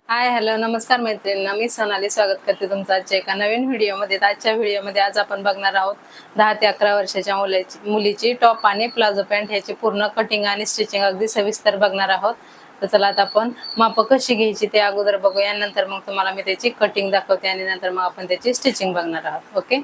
Hi hello नमस्कार मैत्रिणींना. मी सोनाली स्वागत करते तुमचं आजच्या एका नवीन व्हिडिओमध्ये. आजच्या व्हिडिओमध्ये आज आपण बघणार आहोत दहा ते अकरा वर्षाच्या मुलाची मुलीची टॉप आणि प्लाझो पॅन्ट ह्याची पूर्ण कटिंग आणि स्टिचिंग अगदी सविस्तर बघणार आहोत. तर चला आता आपण माप कशी घ्यायची ते अगोदर बघूया नंतर मग तुम्हाला मी त्याची कटिंग दाखवते आणि नंतर मग आपण त्याची स्टिचिंग बघणार आहोत. ओके?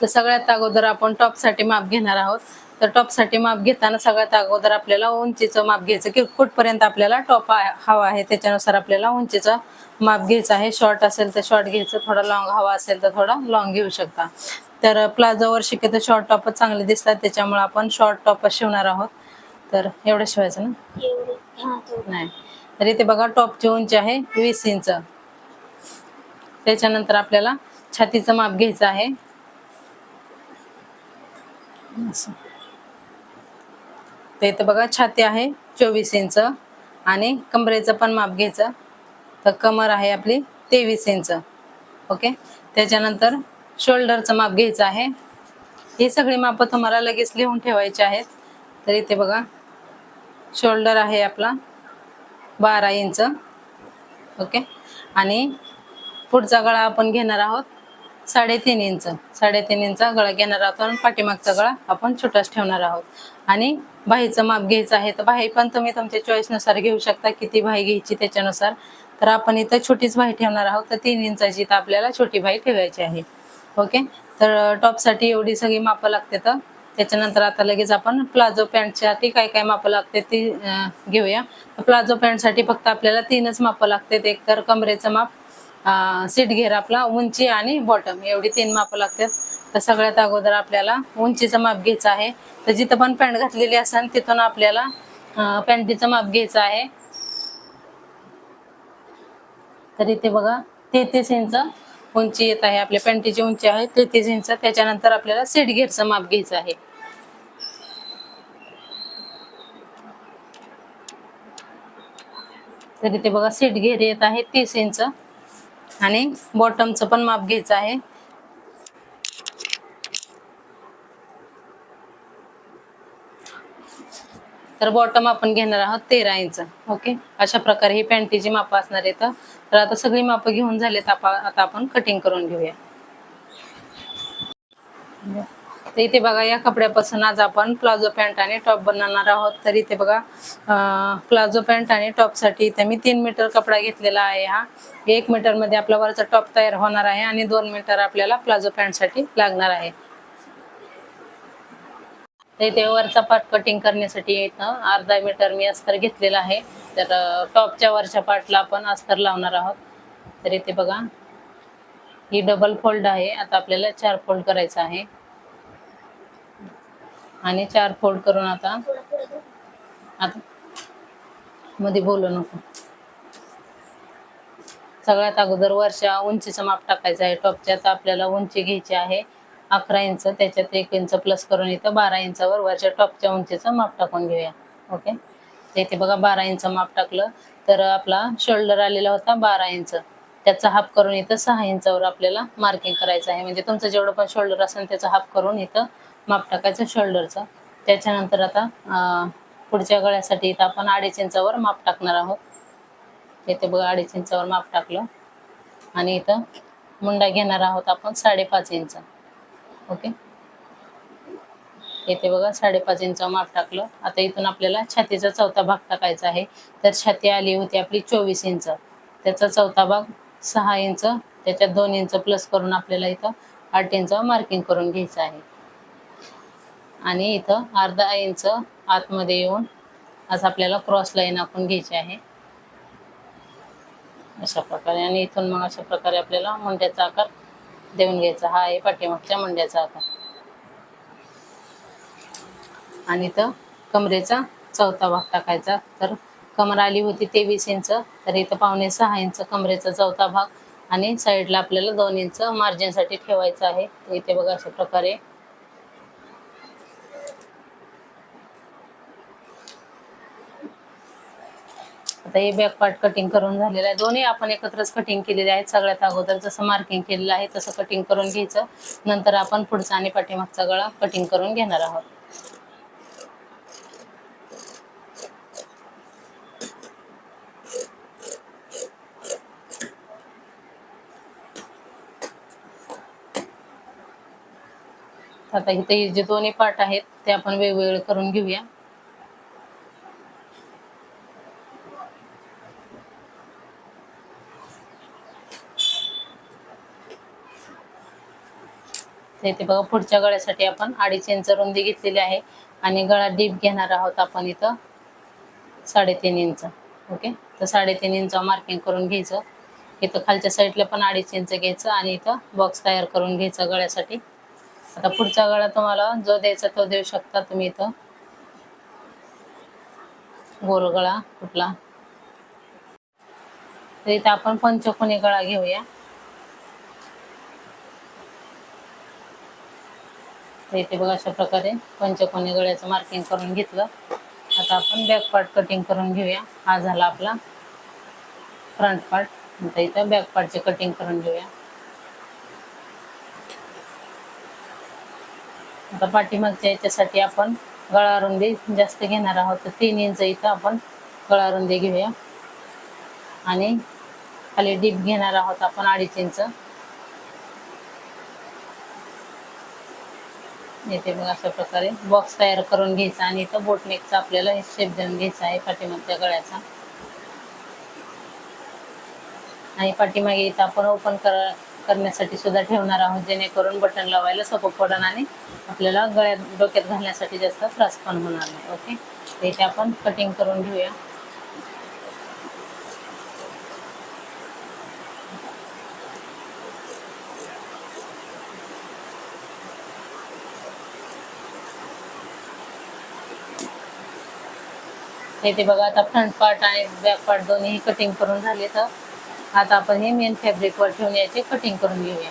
तर सगळ्यात अगोदर आपण टॉपसाठी माप घेणार आहोत. तर टॉपसाठी माप घेताना सगळ्यात अगोदर आपल्याला उंचीचं माप घ्यायचं. की कुठपर्यंत आपल्याला टॉप हवा आहे त्याच्यानुसार आपल्याला उंचीचं माप घ्यायचं आहे. शॉर्ट असेल तर शॉर्ट घ्यायचं थोडा लॉंग हवा असेल तर थोडा लॉंग घेऊ शकता. तर प्लाझोवर शक्यतो शॉर्ट टॉपच चांगले दिसतात त्याच्यामुळे आपण शॉर्ट टॉपच शिवणार आहोत. तर एवढं शिवायचं ना? नाही. तर इथे बघा टॉपची उंची आहे वीस इंच. त्याच्यानंतर आपल्याला छातीचं माप घ्यायचं आहे. असं. तर इथं बघा छाती आहे चोवीस इंच आणि कमरेचं पण माप घ्यायचं. तर कमर आहे आपली तेवीस इंच. ओके? त्याच्यानंतर शोल्डरचं माप घ्यायचं आहे. ही सगळी मापं तुम्हाला लगेच लिहून ठेवायची आहेत. तर इथे बघा शोल्डर आहे आपला बारा इंच. ओके? आणि पुढचा गळा आपण घेणार आहोत साडेतीन इंच. साडेतीन इंच गळा घेणार आहोत आणि पाठीमागचा गळा आपण छोटाच ठेवणार आहोत. आणि बाहीचं माप घ्यायचं आहे तर बाही पण तुम्ही तुमच्या चॉईसनुसार घेऊ शकता किती बाही घ्यायची त्याच्यानुसार. तर आपण इथं छोटीच बाही ठेवणार आहोत तर तीन इंचाची इथं आपल्याला छोटी बाही ठेवायची आहे. ओके? तर टॉपसाठी एवढी सगळी मापं लागते तर त्याच्यानंतर आता लगेच आपण प्लाझो पॅन्टसाठी काय काय मापं लागते ती घेऊया. प्लाझो पॅन्टसाठी फक्त आपल्याला तीनच मापं लागतात. एक तर कमरेचं माप सीट घेर आपला उंची आणि बॉटम एवढी तीन मापं लागतात. तर सगळ्यात अगोदर आपल्याला उंचीचं माप घ्यायचं आहे. तर जिथं पण पॅन्ट घातलेली असेल तिथून आपल्याला पॅन्टीचं माप घ्यायचं आहे. तर इथे बघा तेहतीस इंच उंची येत आहे. आपल्या पॅन्टीची उंची आहे तेहतीस इंच. त्याच्यानंतर आपल्याला सीट घेरचं माप घ्यायचं आहे. तर इथे बघा सीट घेर येत आहे तीस इंच. आणि बॉटमचं पण माप घ्यायचं आहे. तर बॉटम आपण घेणार आहोत तेरा इंच ओके? अशा प्रकारे ही पॅन्टीची माप असणार आहेत तर. आता सगळी मापं घेऊन झालेत आता आपण कटिंग करून घेऊया. तर इथे बघा या कपड्यापासून आज आपण प्लाझो पॅन्ट आणि टॉप बनवणार आहोत. तर इथे बघा प्लाझो पॅन्ट आणि टॉपसाठी इथे मी तीन मीटर कपडा घेतलेला आहे हा. एक मीटरमध्ये आपला वरचा टॉप तयार होणार आहे आणि दोन मीटर आपल्याला प्लाझो पॅन्टसाठी लागणार आहे. तर इथे वरचा पार्ट कटिंग करण्यासाठी इथं अर्धा मीटर मी अस्तर घेतलेला आहे. तर टॉपच्या वरच्या पार्टला आपण अस्तर लावणार आहोत. तर इथे बघा ही डबल फोल्ड आहे. आता आपल्याला चार फोल्ड करायचं आहे. आणि चार फोल्ड करून आता आता मध्ये बोलू नको. सगळ्यात अगोदर वरच्या उंचीचं माप टाकायचं आहे. टॉपच्या तर आपल्याला उंची घ्यायची आहे. अकरा इंच त्याच्यात एक इंच प्लस करून इथं बारा इंचावर वरच्या टॉपच्या उंचीचं माप टाकून घेऊया. ओके? इथे बघा बारा इंच माप टाकलं. तर आपला शोल्डर आलेला होता बारा इंच. त्याचा हाफ करून इथं सहा इंचावर आपल्याला मार्किंग करायचं आहे. म्हणजे तुमचं जेवढं पण शोल्डर असेल त्याचा हाफ करून इथं माप टाकायचं शोल्डरचं. त्याच्यानंतर आता पुढच्या गळ्यासाठी इथं आपण अडीच इंचावर माप टाकणार आहोत. इथे बघा अडीच इंचावर माप टाकलं. आणि इथं मुंडा घेणार आहोत आपण साडेपाच इंच. ओके? इथे बघा साडेपाच इंच माप टाकलं. आता इथून आपल्याला छातीचा चौथा भाग टाकायचा आहे. तर छाती आली होती आपली चोवीस इंच. त्याचा चौथा भाग सहा इंच त्याच्यात दोन इंच प्लस करून आपल्याला इथं आठ इंच मार्किंग करून घ्यायचं आहे. आणि इथं अर्धा इंच आतमध्ये येऊन आज आपल्याला क्रॉस लाईन आपण घ्यायची आहे. अशा प्रकारे. आणि इथून मग अशा प्रकारे आपल्याला मुंड्याचा आकार देऊन घ्यायचा. हा आहे पाठीमागच्या मुंड्याचा आकार. आणि इथं कमरेचा चौथा भाग टाकायचा. तर कमर आली होती तेवीस इंच तर इथं पावणे सहा इंच कमरेचा चौथा भाग आणि साईडला आपल्याला दोन इंच मार्जिनसाठी ठेवायचं आहे. इथे बघा अशा प्रकारे आता हे बॅक पार्ट कटिंग करून झालेलं आहे. दोन्ही आपण एकत्रच कटिंग केलेले आहेत सगळ्यात अगोदर. जसं मार्किंग केलेलं आहे तसं कटिंग करून घ्यायचं. नंतर आपण पुढचा आणि पाठीमागचा गळा कटिंग करून घेणार आहोत. आता इथे जे दोन्ही पार्ट आहेत ते आपण वेगवेगळे करून घेऊया. घेतले ते बघा पुढच्या गळ्यासाठी आपण अडीच इंच रुंदी घेतलेली आहे आणि गळा डीप घेणार आहोत आपण इथं साडेतीन इंच. ओके? तर साडेतीन इंच मार्किंग करून घ्यायचं. इथं खालच्या साईडला पण अडीच इंच घ्यायचं आणि इथं बॉक्स तयार करून घ्यायचा गळ्यासाठी. आता पुढचा गळा तुम्हाला जो द्यायचा तो देऊ शकता तुम्ही इथं. गोल गळा कुठला? तर इथं आपण पंचकोनी गळा घेऊया. तर इथे बघा अशा प्रकारे पंचकोनी गळ्याचं मार्किंग करून घेतलं. आता आपण बॅक पार्ट कटिंग करून घेऊया. हा झाला आपला फ्रंट पार्ट आता इथं बॅक पार्टचे कटिंग करून घेऊया. आता पाठीमागच्या याच्यासाठी आपण गळा रुंदी जास्त घेणार आहोत. तर तीन इंच इथं आपण गळा रुंदी घेऊया. आणि खाली डीप घेणार आहोत आपण अडीच इंच इथे मग अशा प्रकारे. बॉक्स तयार करून घ्यायचा आणि इथं बोटनेकचा आपल्याला शेप देऊन घ्यायचा आहे पाठीमागच्या गळ्याचा. आणि पाठीमागे इथं आपण ओपन कर करण्यासाठी सुद्धा ठेवणार आहोत जेणेकरून बटन लावायला सोपं पडण आणि आपल्याला गळ्यात डोक्यात घालण्यासाठी जास्त त्रास पण होणार नाही. ओके इथे आपण कटिंग करून घेऊया. इथे बघा आता फ्रंट पार्ट आणि बॅक पार्ट दोन्ही कटिंग करून झाले तर आता आपण हे मेन फॅब्रिकवर ठेवून याचे कटिंग करून घेऊया.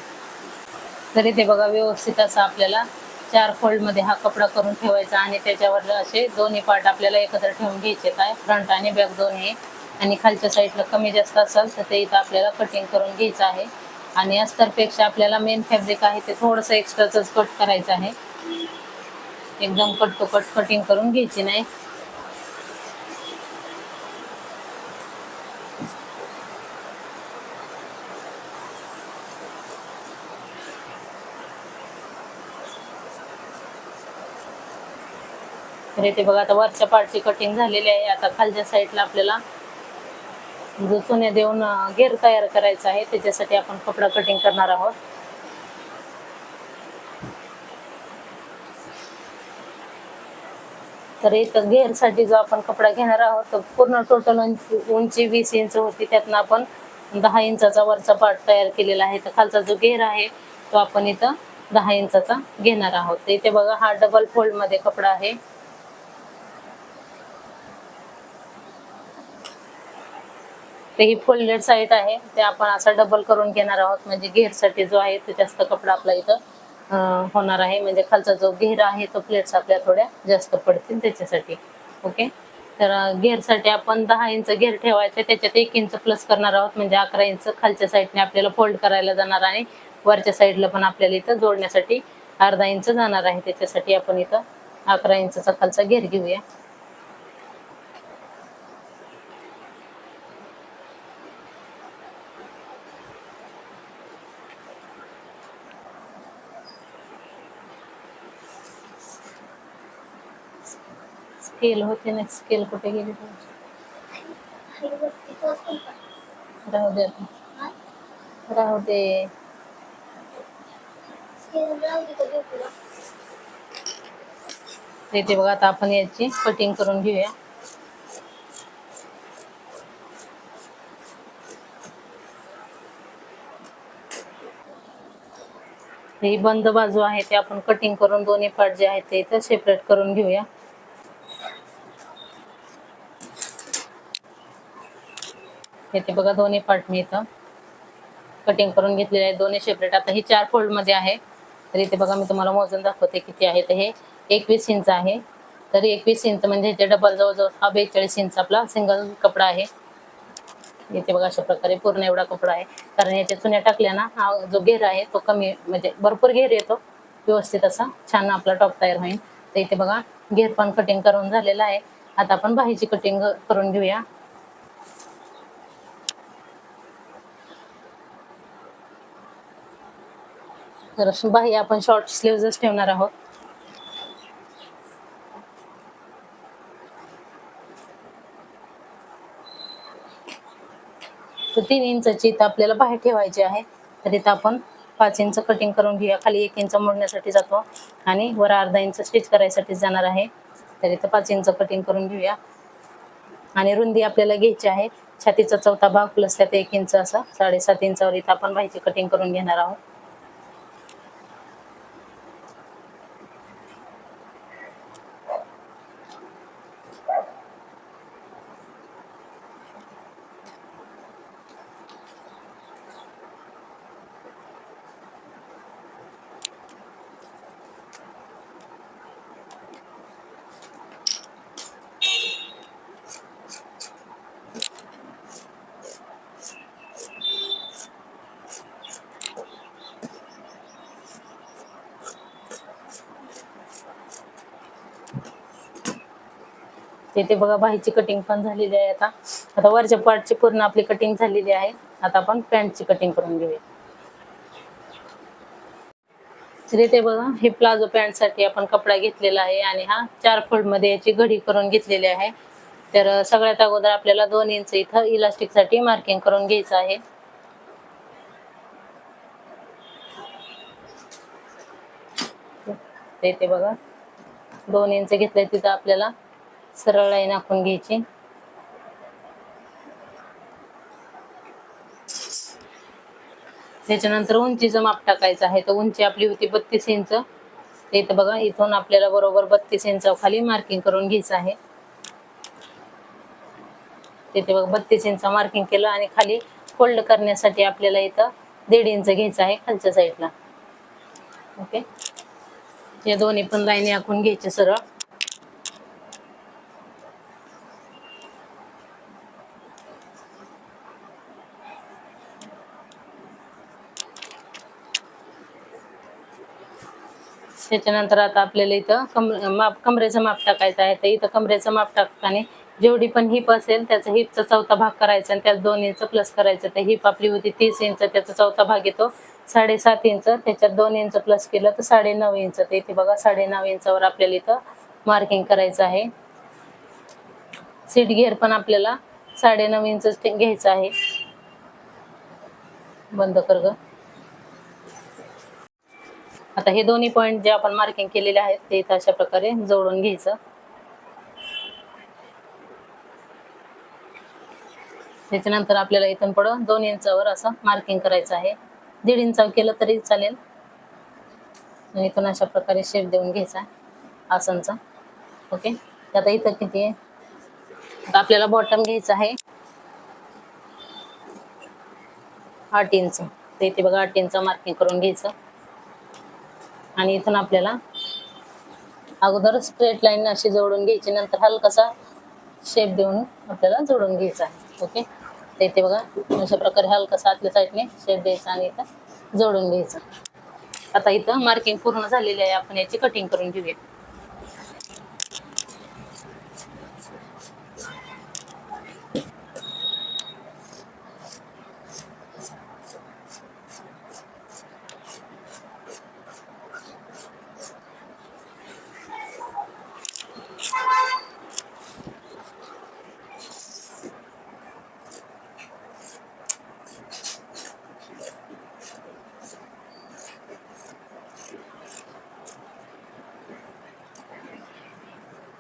तर इथे बघा व्यवस्थित असं आपल्याला चार फोल्डमध्ये हा कपडा करून ठेवायचा आणि त्याच्यावर असे दोन्ही पार्ट आपल्याला एकत्र ठेवून घ्यायचे काय? फ्रंट आणि बॅक दोन्ही. आणि खालच्या साईडला कमी जास्त असेल तर ते इथं आपल्याला कटिंग करून घ्यायचं आहे. आणि अस्तरपेक्षा आपल्याला मेन फॅब्रिक आहे ते थोडंसं एक्स्ट्राच कट करायचं आहे. एकदम कट टू कट कटिंग करून घ्यायची नाही. तर इथे बघा आता वरच्या पार्टची कटिंग झालेली आहे. आता खालच्या साईडला आपल्याला जो चुन्या देऊन घेर तयार करायचा आहे त्याच्यासाठी आपण कपडा कटिंग करणार आहोत. तर इथं घेरसाठी जो आपण कपडा घेणार आहोत तर पूर्ण टोटल उंची वीस इंच होती. त्यातनं आपण दहा इंचाचा वरचा पार्ट तयार केलेला आहे. तर खालचा जो घेर आहे तो आपण इथं दहा इंचाचा घेणार आहोत. इथे बघा हा डबल फोल्डमध्ये कपडा आहे. ते ही फोल्डेड साईड आहे. ते आपण असा डबल करून घेणार आहोत. म्हणजे घेरसाठी जो आहे तो जास्त कपडा आपला इथं होणार आहे. म्हणजे खालचा जो घेर आहे तो प्लेट्स आपल्या थोड्या जास्त पडतील त्याच्यासाठी. ओके तर घेरसाठी आपण दहा इंच घेर ठेवायचं. त्याच्यात एक इंच प्लस करणार आहोत. म्हणजे अकरा इंच खालच्या साईडने आपल्याला फोल्ड करायला जाणार आणि वरच्या साईडला पण आपल्याला इथं जोडण्यासाठी अर्धा इंच जाणार आहे. त्याच्यासाठी आपण इथं अकरा इंचचा खालचा घेर घेऊया. स्केल होते ना स्केल कुठे गेली राहू दे राहू दे. इथे बघा आता आपण याची कटिंग करून घेऊया. ही बंद बाजू आहे ते आपण कटिंग करून दोन्ही पार्ट जे आहेत ते इथं सेपरेट करून घेऊया. येथे बघा दोन्ही पार्ट मी इथं कटिंग करून घेतलेले आहे. दोन्ही सेपरेट आता हे चार फोल्डमध्ये आहे. तर इथे बघा मी तुम्हाला मोजून दाखवते किती आहे. तर हे एकवीस इंच आहे. तर एकवीस इंच म्हणजे ह्याचे डबल जवळजवळ हा बेचाळीस इंच आपला सिंगल कपडा आहे. इथे बघा अशा प्रकारे पूर्ण एवढा कपडा आहे. कारण याच्या चुन्या टाकल्या ना हा जो घेर आहे तो कमी म्हणजे भरपूर घेर येतो. व्यवस्थित असा छान आपला टॉप तयार होईल. तर इथे बघा घेर पण कटिंग करून झालेला आहे. आता आपण बाहीची कटिंग करून घेऊया. तर बाही आपण शॉर्ट स्लीव्हच ठेवणार आहोत. तर तीन इंचची इथं आपल्याला बाहेर ठेवायची आहे. तर इथं आपण पाच इंच कटिंग करून घेऊया. खाली एक इंच मोडण्यासाठी जातो आणि वर अर्धा इंच स्टिच करायसाठी जाणार आहे. तर इथं पाच इंच कटिंग करून घेऊया. आणि रुंदी आपल्याला घ्यायची आहे. छातीचा चौथा भाग प्लस त्यात एक इंच असं साडेसात इंचावर इथं आपण बाहेरची कटिंग करून घेणार आहोत. ते बघा बाहीची कटिंग पण झालेली आहे आता. आता वरच्या पार्टची पूर्ण आपली कटिंग झालेली आहे. आता आपण पॅन्टची कटिंग करून घेऊया. तर इथे बघा हे प्लाझो पॅन्टसाठी आपण कपडा घेतलेला आहे आणि हा चार फोल्डमध्ये याची घडी करून घेतलेली आहे. तर सगळ्यात अगोदर आपल्याला दोन इंच इथं इलास्टिकसाठी मार्किंग करून घ्यायचं आहे. ते इथे बघा दोन इंच घेतलंय तिथं आपल्याला. सरळ लाईन आखून घ्यायची. त्याच्यानंतर उंचीचं माप टाकायचं आहे. तर उंची आपली होती बत्तीस इंच. इथं बघा इथून आपल्याला बरोबर बत्तीस इंच खाली मार्किंग करून घ्यायचं आहे. तिथे बघा बत्तीस इंच मार्किंग केलं आणि खाली फोल्ड करण्यासाठी आपल्याला इथं दीड इंच घ्यायचं आहे खालच्या साईडला ओके या दोन्ही पण लाईनी आखून घ्यायचे सरळ. त्याच्यानंतर आता आपल्याला इथं कम माप कमरेचं माप टाकायचं आहे. तर इथं कमरेचं माप टाकताना जेवढी पण हिप असेल त्याचा हिपचा चौथा भाग करायचा आणि त्यात दोन इंच प्लस करायचं. तर हिप आपली होती तीस इंच त्याचा चौथा भाग येतो साडेसात इंच त्याच्यात दोन इंच प्लस केलं तर साडे नऊ इंच तर इथे बघा साडे नऊ इंचावर आपल्याला इथं मार्किंग करायचं आहे. सीट घेर पण आपल्याला साडे नऊ इंच घ्यायचं आहे. बंद कर ग. आता हे दोन्ही पॉइंट जे आपण मार्किंग केलेले आहेत ते इथं अशा प्रकारे जोडून घ्यायचं. त्याच्यानंतर आपल्याला इथून पुढं दोन इंचावर असं मार्किंग करायचं आहे. दीड इंचावर केलं तरी चालेल. आणि इथून अशा प्रकारे शेप देऊन घ्यायचा आसनचा. ओके? आता इथं किती आहे? आता आपल्याला बॉटम घ्यायचं आहे. आठ इंच. तर इथे बघा आठ इंच मार्किंग करून घ्यायचं. आणि इथून आपल्याला अगोदर स्ट्रेट लाईन अशी जोडून घ्यायची नंतर हलकासा शेप देऊन आपल्याला जोडून घ्यायचा आहे. ओके तर इथे बघा अशा प्रकारे हलकासा आतल्या साईडने शेप द्यायचा आणि इथं जोडून घ्यायचं. आता इथं मार्किंग पूर्ण झालेली आहे. आपण याची कटिंग करून घेऊया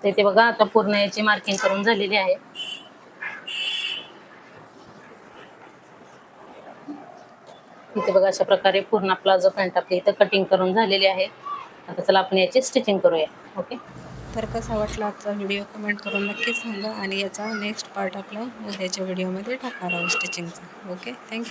तर ते बघा आता पूर्ण याची मार्किंग करून झालेली आहे. इथे बघा अशा प्रकारे पूर्ण प्लाझो पॅन्ट आपली इथं कटिंग करून झालेली आहे. आता चला आपण याची स्टिचिंग करूया ओके तर कसा वाटला आजचा व्हिडिओ कमेंट करून नक्कीच सांगा आणि याचा नेक्स्ट पार्ट आपला उद्याच्या व्हिडिओमध्ये टाकणार आहोत स्टिचिंगचा ओके थँक्यू